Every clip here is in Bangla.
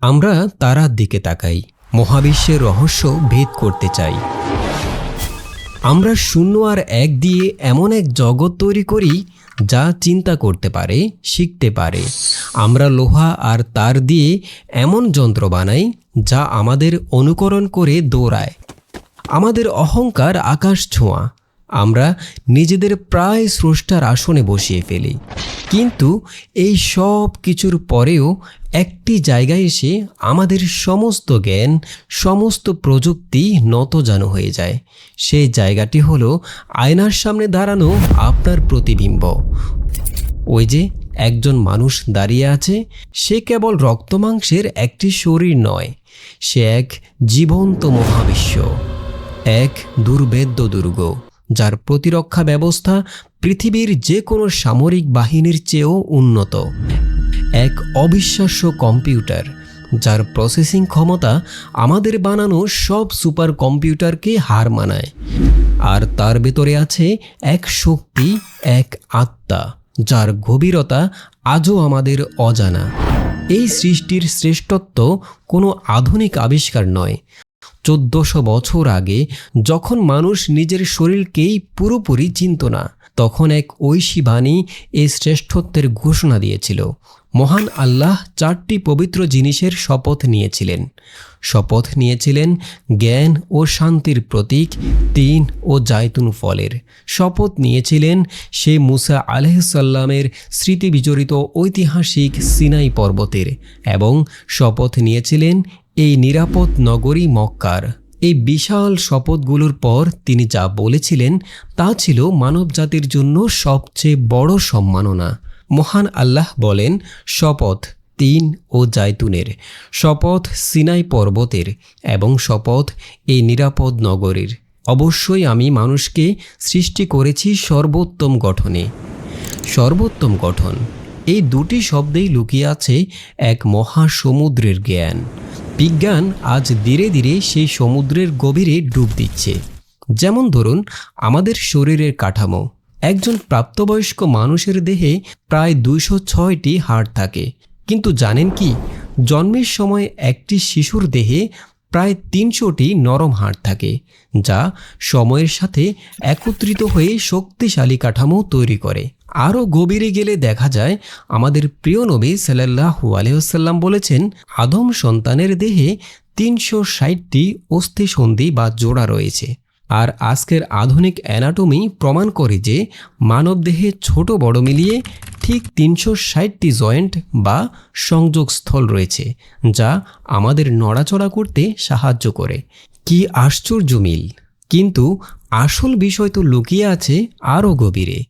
আমরা তারার দিকে তাকাই, মহাবিশ্বের রহস্য ভেদ করতে চাই। আমরা শূন্য আর এক দিয়ে এমন এক জগৎ তৈরি করি, যা চিন্তা করতে পারে, শিখতে পারে। আমরা লোহা আর তার দিয়ে এমন যন্ত্র বানাই, যা আমাদের অনুকরণ করে দৌড়ায়। আমাদের অহংকার আকাশ ছোঁয়া। আমরা নিজেদের প্রায় স্রষ্টার আসনে বসিয়ে ফেলি। কিন্তু এই সব কিছুর পরেও একটি জায়গায় এসে আমাদের সমস্ত জ্ঞান, সমস্ত প্রযুক্তি নতজানু হয়ে যায়। সেই জায়গাটি হলো আয়নার সামনে দাঁড়ানো আপনার প্রতিবিম্ব। ওই যে একজন মানুষ দাঁড়িয়ে আছে, সে কেবল রক্তমাংসের একটি শরীর নয়, সে এক জীবন্ত মহাবিশ্ব, এক দুর্ভেদ্য দুর্গ। যার প্রতিরক্ষা ব্যবস্থা পৃথিবীর যে কোনো সামরিক বাহিনীর চেয়েও উন্নত। এক অবিশ্বাস্য কম্পিউটার, যার প্রসেসিং ক্ষমতা আমাদের বানানো সব সুপার কম্পিউটারকে হার মানায়। আর তার ভেতরে আছে এক শক্তি, এক আত্মা, যার গভীরতা আজও আমাদের অজানা। এই সৃষ্টির শ্রেষ্ঠত্ব কোনো আধুনিক আবিষ্কার নয় চোদ্দশো বছর আগে যখন মানুষ নিজের শরীরকেই পুরোপুরি চিনত না, তখন এক ঐশী বাণী এই শ্রেষ্ঠত্বের ঘোষণা দিয়েছিল। মহান আল্লাহ চারটি পবিত্র জিনিসের শপথ নিয়েছিলেন। শপথ নিয়েছিলেন জ্ঞান ও শান্তির প্রতীক, তিন ও জায়তুন ফলের। শপথ নিয়েছিলেন সে মুসা আলহসাল্লামের স্মৃতি বিজড়িত ঐতিহাসিক সিনাই পর্বতের এবং শপথ নিয়েছিলেন এই নিরাপদ নগরী মক্কার এই বিশাল শপথগুলোর পর তিনি যা বলেছিলেন তা ছিল মানবজাতির জন্য সবচেয়ে বড় সম্মাননা। মহান আল্লাহ বলেন, শপথ তিন ও জায়তুনের শপথ সিনাই পর্বতের এবং শপথ এই নিরাপদ নগরীর। অবশ্যই আমি মানুষকে সৃষ্টি করেছি সর্বোত্তম গঠনে। সর্বোত্তম গঠন। এই দুটি শব্দেই লুকিয়ে আছে এক মহাসমুদ্রের জ্ঞান। বিজ্ঞান আজ ধীরে ধীরে সেই সমুদ্রের গভীরে ডুব দিচ্ছে। যেমন ধরুন, আমাদের শরীরের কাঠামো। একজন প্রাপ্তবয়স্ক মানুষের দেহে প্রায় দুইশো ছয়টি হাড় থাকে। কিন্তু জানেন কি, জন্মের সময় একটি শিশুর দেহে প্রায় তিনশোটি নরম হাড় থাকে, যা সময়ের সাথে একত্রিত হয়ে শক্তিশালী কাঠামো তৈরি করে। আরও গভীরে গেলে দেখা যায়, আমাদের প্রিয় নবী সাল্লাহু আলহ্লাম বলেছেন, আদম সন্তানের দেহে তিনশো ষাটটি অস্থিসন্ধি বা জোড়া রয়েছে। আর আজকের আধুনিক অ্যানাটমি প্রমাণ করে যে মানবদেহে ছোট বড় মিলিয়ে ঠিক তিনশো ষাটটি জয়েন্ট বা সংযোগস্থল রয়েছে, যা আমাদের নড়াচড়া করতে সাহায্য করে। কি আশ্চর্য মিল! কিন্তু আসল বিষয় তো লুকিয়ে আছে আরও গভীরে।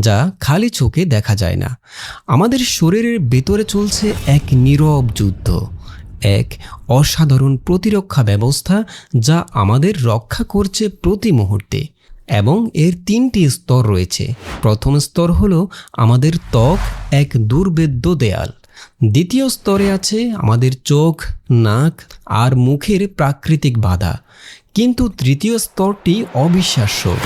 যা খালি চোখে দেখা যায় না। আমাদের শরীরের ভেতরে চলছে এক নীরব যুদ্ধ, এক অসাধারণ প্রতিরক্ষা ব্যবস্থা যা আমাদের রক্ষা করছে প্রতি মুহূর্তে এবং এর তিনটি স্তর রয়েছে। প্রথম স্তর হল আমাদের ত্বক, এক দুর্বেদ্য দেয়াল। দ্বিতীয় স্তরে আছে আমাদের চোখ, নাক আর মুখের প্রাকৃতিক বাধা। কিন্তু তৃতীয় স্তরটি অবিশ্বাস্য।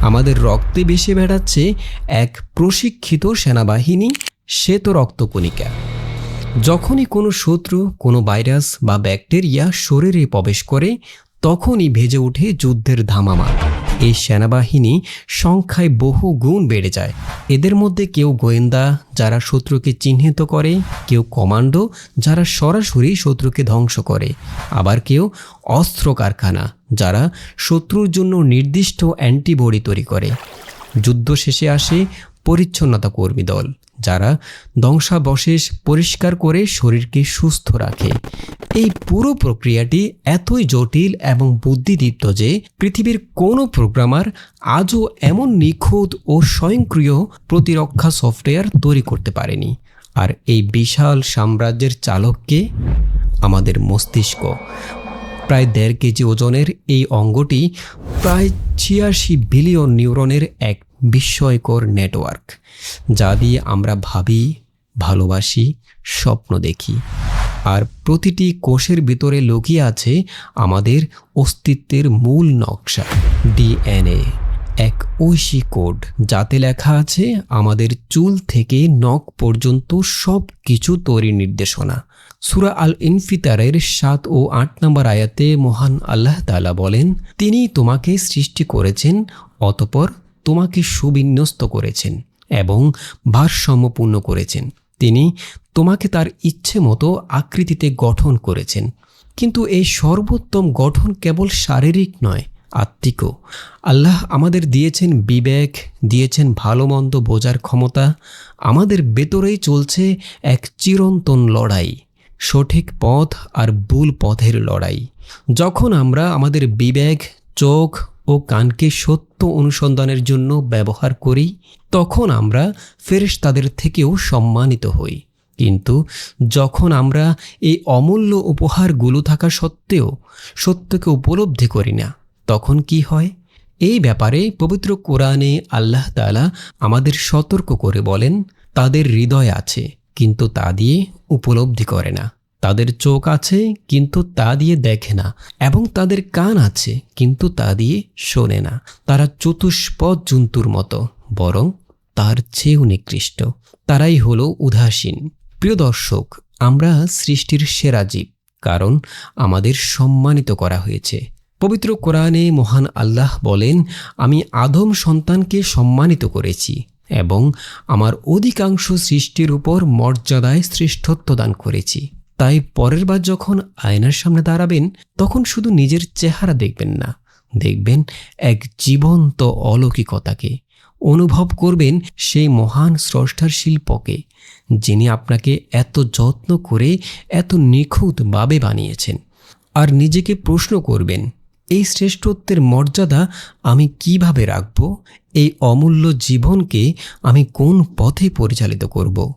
আমাদের রক্তে বেশি বেড়াচ্ছে এক প্রশিক্ষিত সেনাবাহিনী শ্বেত রক্তকণিকা। যখনই কোনো শত্রু, কোনো ভাইরাস বা ব্যাকটেরিয়া শরীরে প্রবেশ করে, তখনই ভেজে ওঠে যুদ্ধের ধামামা। এই সেনাবাহিনী সংখ্যায় বহু গুণ বেড়ে যায়। এদের মধ্যে কেউ গোয়েন্দা, যারা শত্রুকে চিহ্নিত করে, কেউ কমান্ডো, যারা সরাসরি শত্রুকে ধ্বংস করে। আবার কেউ অস্ত্র কারখানা যারা শত্রুর জন্য নির্দিষ্ট অ্যান্টিবডি তৈরি করে। যুদ্ধ শেষে আসে পরিচ্ছন্নতা কর্মী দল, যারা ধ্বংসাবশেষ পরিষ্কার করে শরীরকে সুস্থ রাখে। এই পুরো প্রক্রিয়াটি এতই জটিল এবং বুদ্ধিদীপ্ত যে পৃথিবীর কোনো প্রোগ্রামার আজও এমন নিখুঁত ও স্বয়ংক্রিয় প্রতিরক্ষা সফটওয়্যার তৈরি করতে পারেনি। আর এই বিশাল সাম্রাজ্যের চালককে আমাদের মস্তিষ্ক প্রায় দেড় কেজি ওজনের এই অঙ্গটি প্রায় ছিয়াশি বিলিয়ন নিউরনের এক বিস্ময়কর নেটওয়ার্ক, যা দিয়ে আমরা ভাবি, ভালোবাসি, স্বপ্ন দেখি। আর প্রতিটি কোষের ভিতরে লুকিয়ে আছে আমাদের অস্তিত্বের মূল নকশা, ডিএনএ। এক ঐশী কোড, যাতে লেখা আছে, আমাদের চুল থেকে নখ পর্যন্ত সব কিছু তৈরি নির্দেশনা। সুরা আল ইনফিতারের সাত ও আট নম্বর আয়াতে মহান আল্লাহ তালা বলেন, তিনি তোমাকে সৃষ্টি করেছেন, অতপর তোমাকে সুবিন্যস্ত করেছেন এবং ভারসাম্যপূর্ণ করেছেন। তিনি তোমাকে তার ইচ্ছে মতো আকৃতিতে গঠন করেছেন। কিন্তু এই সর্বোত্তম গঠন কেবল শারীরিক নয় আত্মিকও। আল্লাহ আমাদের দিয়েছেন বিবেক, দিয়েছেন ভালো মন্দ বোঝার ক্ষমতা। আমাদের ভেতরেই চলছে এক চিরন্তন লড়াই, সঠিক পথ আর ভুল পথের লড়াই। যখন আমরা আমাদের বিবেক, চোখ ও কানকে সত্য অনুসন্ধানের জন্য ব্যবহার করি, তখন আমরা ফেরেশ তাদের থেকেও সম্মানিত হই। কিন্তু যখন আমরা এই অমূল্য উপহারগুলো থাকা সত্ত্বেও সত্যকে উপলব্ধি করি না তখন কি হয়? এই ব্যাপারে পবিত্র কোরআনে আল্লাহ তালা আমাদের সতর্ক করে বলেন, তাদের হৃদয় আছে, কিন্তু তা দিয়ে উপলব্ধি করে না। তাদের চোখ আছে, কিন্তু তা দিয়ে দেখে না, এবং তাদের কান আছে, কিন্তু তা দিয়ে শোনে না। তারা চতুষ্পদ জন্তুর মতো, বরং তার চেয়েও নিকৃষ্ট। তারাই হলো উদাসীন। প্রিয় দর্শক, আমরা সৃষ্টির সেরা জীব, কারণ আমাদের সম্মানিত করা হয়েছে। পবিত্র কোরআনে মহান আল্লাহ বলেন, আমি আদম সন্তানকে সম্মানিত করেছি এবং আমার অধিকাংশ সৃষ্টির উপর মর্যাদায় শ্রেষ্ঠত্ব দান করেছি। তাই পরের বার যখন আয়নার সামনে দাঁড়াবেন, তখন শুধু নিজের চেহারা দেখবেন না, দেখবেন এক জীবন্ত অলৌকিকতাকে। অনুভব করবেন সেই মহান স্রষ্টার শিল্পকে, যিনি আপনাকে এত যত্ন করে, এত নিখুঁতভাবে বানিয়েছেন। আর নিজেকে প্রশ্ন করবেন এই শ্রেষ্ঠত্বের মর্যাদা আমি কীভাবে রাখব? এই অমূল্য জীবনকে আমি কোন পথে পরিচালিত করব?